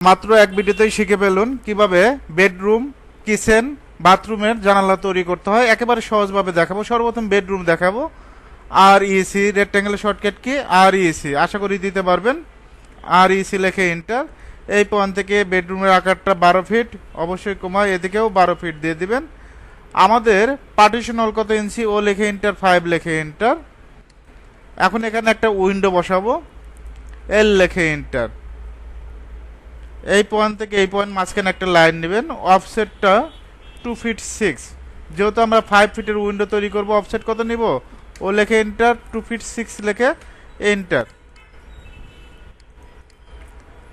মাত্র এক ভিডিওতেই শিখে পেলুন কীভাবে বেডরুম, কিচেন, বাথরুমের জানালা তৈরি করতে হয়। একেবারে সহজভাবে দেখাবো। সর্বপ্রথম বেডরুম দেখাবো। আর ইসি রেক্ট্যাঙ্গেলের শর্টকাট কি? আর ইসি আশা করি দিতে পারবেন। আর ইসি লেখে ইন্টার এই পয়েন্ট থেকে বেডরুমের আকারটা বারো ফিট অবশ্যই কমা এদিকেও বারো ফিট দিয়ে দিবেন। আমাদের পার্টিশন হল কত ইঞ্চি ও লেখে ইন্টার ফাইভ লেখে ইন্টার এখন এখানে একটা উইন্ডো বসাবো। এল লেখে ইন্টার এই পয়েন্ট থেকে এই পয়েন্ট মাঝখানে একটা লাইন নেবেন অফসেটটা টু ফিট সিক্স যেহেতু আমরা ফাইভ ফিটের উইন্ডো তৈরি করব অফসেট কত নিব? ও লেখে এন্টার টু ফিট সিক্স লেখে এন্টার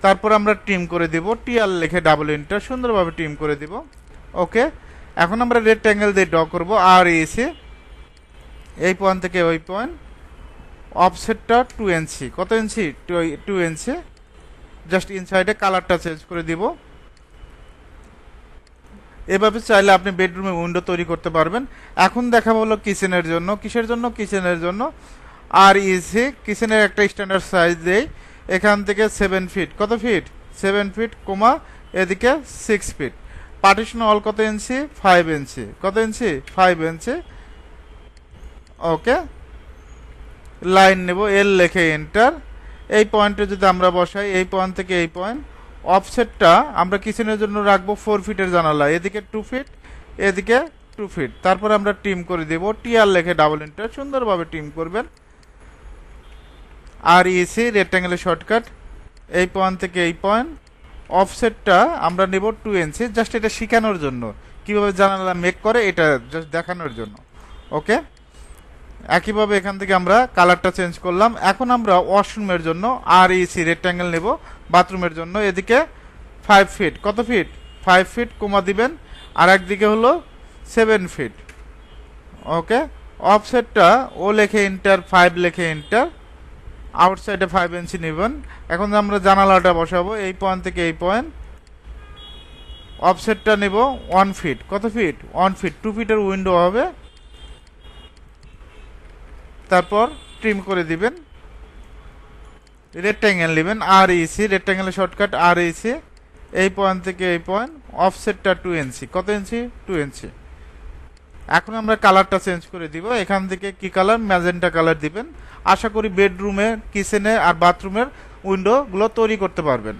তারপর আমরা টিম করে দিব টিআর লেখে ডাবল এন্টার সুন্দরভাবে টিম করে দিব। ওকে এখন আমরা রেড রেক্ট্যাঙ্গেল দিয়ে ড্র করব, আর এসে এই পয়েন্ট থেকে ওই পয়েন্ট অফসেটটা টু ইঞ্চি কত ইঞ্চি টু ইঞ্চি জাস্ট ইনসাইডে কালারটা চেঞ্জ করে দিব। এভাবে চাইলে আপনি বেডরুমে উইন্ডো তৈরি করতে পারবেন। এখন দেখাবো হলো কিচেনের জন্য। কিসের জন্য? কিচেনের জন্য। আর ইসি কিচেনের একটা স্ট্যান্ডার্ড সাইজ দেই। এখান থেকে সেভেন ফিট কত ফিট সেভেন ফিট কোমা এদিকে সিক্স ফিট পার্টিশন অল কত ইঞ্চি ফাইভ ইঞ্চি কত ইঞ্চি ফাইভ ইঞ্চি ওকে লাইন নেব এল লেখে এন্টার এই পয়েন্টে যদি আমরা বসাই, এই পয়েন্ট থেকে এই পয়েন্ট অফসেটটা আমরা কিচেনের জন্য রাখব ফোর ফিটের জানালা। এদিকে টু ফিট এদিকে টু ফিট তারপর আমরা টিম করে দেব। টিআর লেখে ডাবল এন্টার সুন্দরভাবে টিম করবেন। আর ইসি রেক্ট্যাঙ্গেলের শর্টকাট এই পয়েন্ট থেকে এই পয়েন্ট। অফসেটটা আমরা নেব টু ইঞ্চি জাস্ট এটা শেখানোর জন্য। কীভাবে জানালা মেক করে, এটা জাস্ট দেখানোর জন্য। ওকে একইভাবে এখান থেকে আমরা কালারটা চেঞ্জ করলাম। এখন আমরা ওয়াশরুমের জন্য আর ইসি রেক্ট্যাঙ্গেল নেব, বাথরুমের জন্য। এদিকে ফাইভ ফিট কত ফিট ফাইভ ফিট কমা দিবেন। আর একদিকে হলো সেভেন ফিট ওকে অফসেটটা ও লেখে ইন্টার ফাইভ লেখে ইন্টার আউটসাইডে ফাইভ ইঞ্চি নেবেন। এখন আমরা জানালাটা বসাবো, এই পয়েন্ট থেকে এই পয়েন্ট অফসেটটা নেব ওয়ান ফিট কত ফিট ওয়ান ফিট টু ফিটের উইন্ডো হবে। তারপর ট্রিম করে দিবেন। রেক্ট্যাঙ্গেল নেবেন আর ইসি রেক্ট্যাঙ্গেলের শর্টকাট আর ইসি এই পয়েন্ট থেকে এই পয়েন্ট অফসেটটা টু ইঞ্চি কত ইঞ্চি টু ইঞ্চি এখন আমরা কালারটা চেঞ্জ করে দিব, এখান থেকে কি কালার ম্যাজেন্টা কালার দিবেন। আশা করি বেডরুমে কিচেনে আর বাথরুমের উইন্ডোগুলো তৈরি করতে পারবেন।